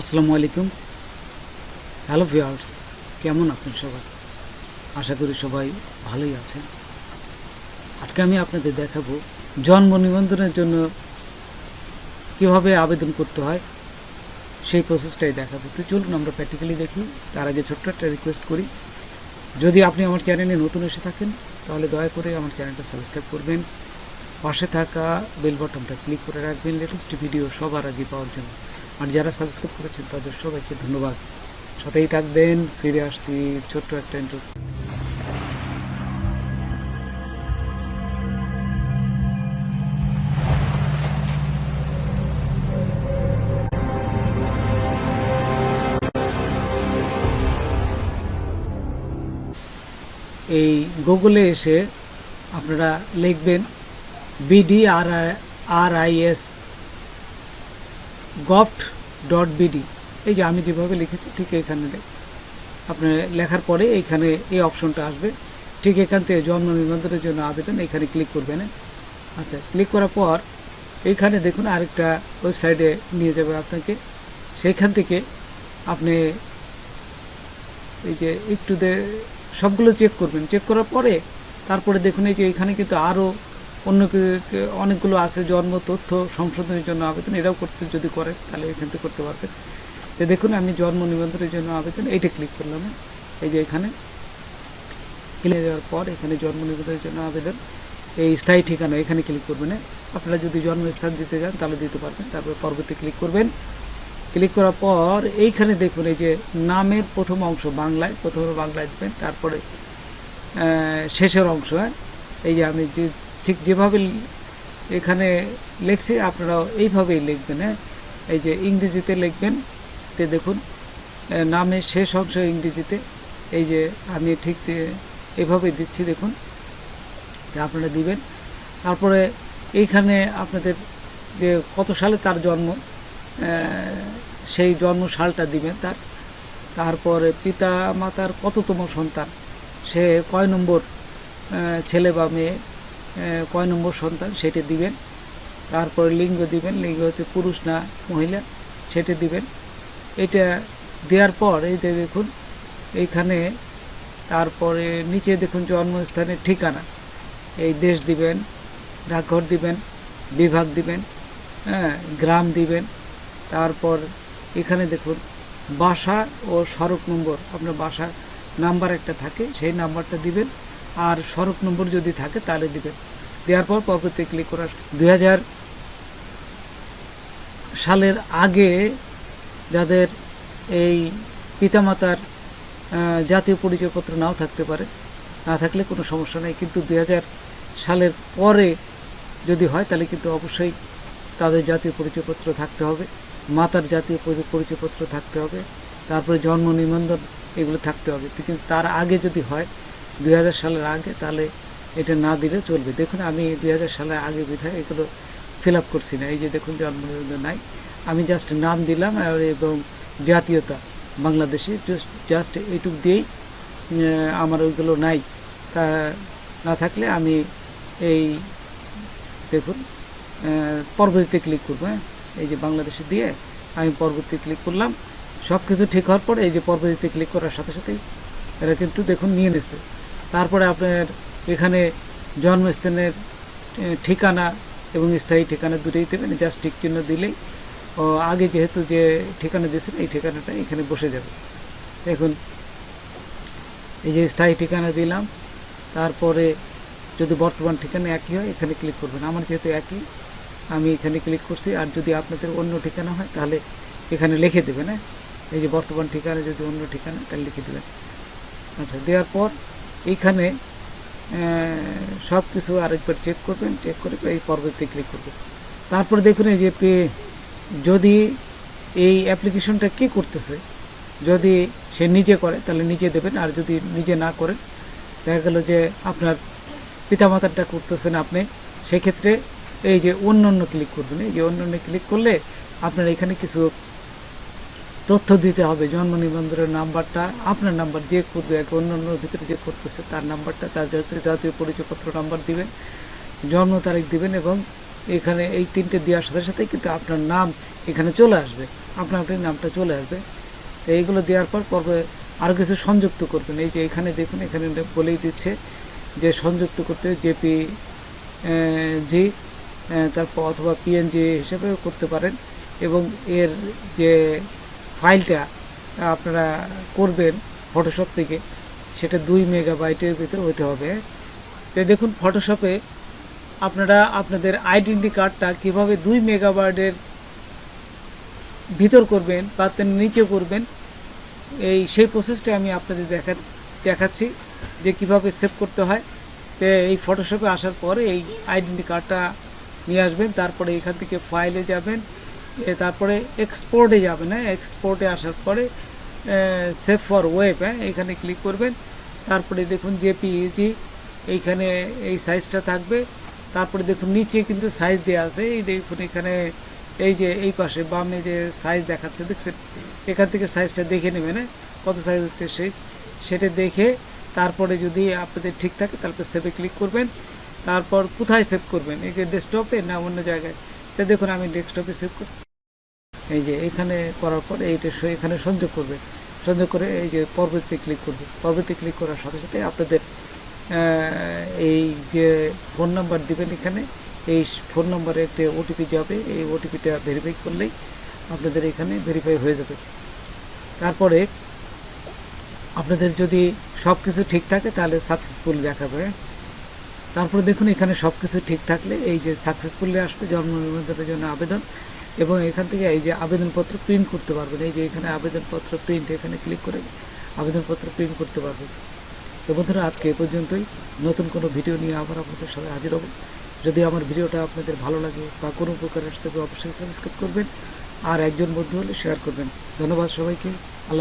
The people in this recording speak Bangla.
আসসালামু আলাইকুম। হ্যালো ভিউয়ার্স কেমন আছেন সবাই? আশা করি সবাই ভালোই আছেন। আজকে আমি আপনাদের দেখাবো জন্ম নিবন্ধনের জন্য কীভাবে আবেদন করতে হয়, সেই প্রসেসটাই দেখাবো। তো চলুন আমরা প্র্যাকটিক্যালি দেখি, তার আগে ছোট্ট একটা রিকোয়েস্ট করি। যদি আপনি আমার চ্যানেলে নতুন এসে থাকেন, তাহলে দয়া করে আমার চ্যানেলটা সাবস্ক্রাইব করবেন। পাশে থাকা বেল বাটনটা ক্লিক করে রাখবেন লেটেস্ট ভিডিও সবার আগে পাওয়ার জন্য। আর যারা সাবস্ক্রাইব করেছেন, তাদের সবাইকে ধন্যবাদ। সাথেই থাকবেন, ফিরে আসছি ছোট্ট একটা ইন্টারভিউ এই গুগলে এসে আপনারা লিখবেন BD R R I S gov dot BD. এই যে আমি যেভাবে লিখেছি, ঠিক এখানে আপনার লেখার পরে এইখানে এই অপশনটা আসবে। ঠিক এখান থেকে জন্ম নিবন্ধনের জন্য আবেদন এখানে ক্লিক করবেন? আচ্ছা ক্লিক করার পর এইখানে দেখুন আরেকটা ওয়েবসাইটে নিয়ে যাবে আপনাকে। সেইখান থেকে আপনি এই যে একটু সবগুলো চেক করবেন। চেক করার পরে তারপরে দেখুন এই যে এখানে কিন্তু আরও অন্য অনেকগুলো আছে, জন্ম, তথ্য, সংশোধনের জন্য আবেদন এটাও করতে যদি করে, তাহলে এখান থেকে করতে পারবেন তো দেখুন, আমি জন্ম নিবন্ধনের জন্য আবেদন, এইটা ক্লিক করলাম। এই যে এখানে ক্লিক দেওয়ার পর এখানে জন্ম নিবন্ধনের জন্য আবেদন। এই স্থায়ী ঠিকানা এখানে ক্লিক করবেন। আপনারা যদি জন্মস্থান দিতে যান তাহলে দিতে পারবেন। তারপর পরবর্তী ক্লিক করবেন। ক্লিক করার পর এইখানে দেখুন, এই যে নামের প্রথম অংশ বাংলায়, প্রথমে বাংলায় দেবেন, তারপরে শেষের অংশ হ্যাঁ? এই যে আমি যে ঠিক যেভাবে এখানে লিখছি, আপনারাও এইভাবেই লিখবেন হ্যাঁ? এই যে ইংরেজিতে লিখবেন, তে দেখুন নামের শেষ অংশ ইংরেজিতে, এই যে আমি ঠিক এভাবে দিচ্ছি, দেখুন আপনারা দিবেন। তারপরে এইখানে আপনাদের যে কত সালে তার জন্ম সেই জন্ম সালটা দিবেন তার। তারপরে পিতা মাতার কততম সন্তান, সে কয় নম্বর ছেলে বা মেয়ে? কয় নম্বর সন্তান, সেটা দিবেন। তারপরে লিঙ্গ দিবেন, লিঙ্গ হচ্ছে পুরুষ না মহিলা, সেটা দিবেন। এটা দেওয়ার পর, এই যে দেখুন, এইখানে তারপরে নিচে দেখুন জন্মস্থানের ঠিকানা। এই দেশ দিবেন, ডাকঘর দিবেন, বিভাগ দিবেন হ্যাঁ গ্রাম দিবেন। তারপর এখানে দেখুন, বাসা ও সড়ক নম্বর, আপনার বাসা নাম্বার একটা থাকে, সেই নাম্বারটা দিবেন। আর সড়ক নম্বর যদি থাকে, তাহলে দিবেন দেওয়ার পর পরবর্তী ক্লিক করার। দুই হাজার সালের আগে যাদের এই পিতামাতার জাতীয় পরিচয়পত্র নাও থাকতে পারে, না থাকলে কোনো সমস্যা নেই। কিন্তু দুই হাজার সালের পরে যদি হয়, তাহলে কিন্তু অবশ্যই তাদের জাতীয় পরিচয়পত্র থাকতে হবে, মাতার জাতীয় পরিচয়পত্র থাকতে হবে, তারপরে জন্ম নিবন্ধন এগুলো থাকতে হবে। কিন্তু তার আগে যদি হয় দুই হাজার সালের আগে, তাহলে এটা না দিলে চলবে। দেখুন, আমি দুই হাজার সালের আগে বিধায় এগুলো ফিল আপ করছি না। এই যে দেখুন জন্ম নিবন্ধন নাই। আমি জাস্ট নাম দিলাম এবং জাতীয়তা বাংলাদেশি জাস্ট জাস্ট এইটুক দিয়েই আমার ওইগুলো নাই। তা না থাকলে আমি এই দেখুন পরবর্তীতে ক্লিক করব হ্যাঁ? এই যে বাংলাদেশে দিয়ে আমি পরবর্তী ক্লিক করলাম। সব কিছু ঠিক হওয়ার পরে এই যে পরবর্তীতে ক্লিক করার সাথে সাথেই এরা কিন্তু দেখুন নিয়ে নিছে। তারপরে আপনার এখানে জন্মস্থানের ঠিকানা এবং স্থায়ী ঠিকানা দুটোই দেবেন জাস্ট টিক চিহ্ন দিলেই। আগে যেহেতু যে ঠিকানা দিয়েছেন, এই ঠিকানাটা এখানে বসে যাবে। দেখুন, এই যে স্থায়ী ঠিকানা দিলাম, তারপরে যদি বর্তমান ঠিকানা একই হয়, এখানে ক্লিক করবেন। আমার যেহেতু একই, আমি এখানে ক্লিক করছি, আর যদি আপনাদের অন্য ঠিকানা হয়, তাহলে এখানে লিখে দেবেন হ্যাঁ? এই যে বর্তমান ঠিকানা, যদি অন্য ঠিকানা, তাহলে লিখে দেবেন। আচ্ছা দেওয়ার পর এইখানে সব কিছু আরেকবার চেক করবেন চেক করে এই পরবর্তী ক্লিক করবেন। তারপর দেখুন এই যে পে- যদি এই অ্যাপ্লিকেশনটা কে করতেছে, যদি সে নিজে করে, তাহলে নিজে দেবেন, আর যদি নিজে না করেন, দেখা গেল যে আপনার পিতামাতারটা করতেছেন আপনি, সেক্ষেত্রে এই যে অন্য অন্য ক্লিক করবেন। এই যে অন্য অন্য ক্লিক করলে আপনার এখানে কিছু তথ্য দিতে হবে। জন্ম নিবন্ধনের নাম্বারটা, আপনার নাম্বার যে করবে এক অন্য অন্য ভিতরে যে করতেছে, তার নাম্বারটা, তার জাতীয় জাতীয় পরিচয়পত্র নাম্বার দিবেন, জন্ম তারিখ দিবেন এবং এখানে এই তিনটে দেওয়ার সাথে সাথে কিন্তু আপনার নাম এখানে চলে আসবে। আপনার আপনার নামটা চলে আসবে। এইগুলো দেওয়ার পর পর্বে আরও কিছু সংযুক্ত করবেন। এই যে এখানে দেখুন, এখানে বলেই দিচ্ছে যে সংযুক্ত করতে জেপি জি তারপর অথবা পিএনজি হিসেবেও করতে পারেন এবং এর যে ফাইলটা আপনারা করবেন ফটোশপ থেকে, সেটা দুই মেগা মেগাবাইটের ভিতরে হতে হবে। তো দেখুন ফটোশপে আপনারা আপনাদের আইডেন্টি কার্ডটা কীভাবে দুই মেগাবাইটের ভিতর করবেন বা নিচে করবেন, এই সেই প্রসেসটা আমি আপনাদের দেখা, দেখাচ্ছি যে কীভাবে সেভ করতে হয়। তো এই ফটোশপে আসার পরে এই আইডেন্টি কার্ডটা নিয়ে আসবেন, তারপরে এখান থেকে ফাইলে যাবেন তারপরে এক্সপোর্টে যাবেন হ্যাঁ? এক্সপোর্টে আসার পরে সেভ ফর ওয়েব হ্যাঁ? এখানে ক্লিক করবেন। তারপরে দেখুন জেপিইজি এইখানে এই সাইজটা থাকবে। তারপরে দেখুন নিচে কিন্তু সাইজ দেওয়া আছে। এই দেখুন এখানে, এই যে এই পাশে বামে যে সাইজ দেখাচ্ছে, দেখছেন? এখান থেকে সাইজটা দেখে নেবেন হ্যাঁ? কত সাইজ হচ্ছে সেই সেটা দেখে তারপরে যদি আপনাদের ঠিক থাকে তারপরে সেভে ক্লিক করবেন। তারপর কোথায় সেভ করবেন? এই ডেস্কটপে না অন্য জায়গায়? তো দেখুন, আমি ডেস্কটপে সেভ করছি। এই যে এখানে করার পরে এইটা এখানে সংযোগ করবে। সংযোগ করে এই যে পর্বতে ক্লিক করবে। পর্বতে ক্লিক করার সাথে সাথে আপনাদের এই যে ফোন নাম্বার দিবেন এখানে, এই ফোন নাম্বারে একটা ওটিপি যাবে। এই ওটিপিটা ভেরিফাই করলেই আপনাদের এখানে ভেরিফাই হয়ে যাবে। তারপরে আপনাদের যদি সব কিছু ঠিক থাকে, তাহলে সাকসেসফুল দেখাবে। তারপরে দেখুন, এখানে সব কিছু ঠিক থাকলে এই যে সাকসেসফুলি আসবে জন্ম নিবন্ধনের জন্য আবেদন এবং এখান থেকে এই যে আবেদনপত্র প্রিন্ট করতে পারবেন। এই যে এখানে আবেদনপত্র প্রিন্ট এখানে ক্লিক করে আবেদনপত্র প্রিন্ট করতে পারবেন। তো বন্ধুরা, আজকে এ পর্যন্তই। নতুন কোনো ভিডিও নিয়ে আবার আপনাদের সাথে হাজির হব। যদি আমার ভিডিওটা আপনাদের ভালো লাগে বা কোনো উপকার আসতে অবশ্যই সাবস্ক্রাইব করবেন আর একজন বন্ধু হলে শেয়ার করবেন। ধন্যবাদ সবাইকে। আল্লাহ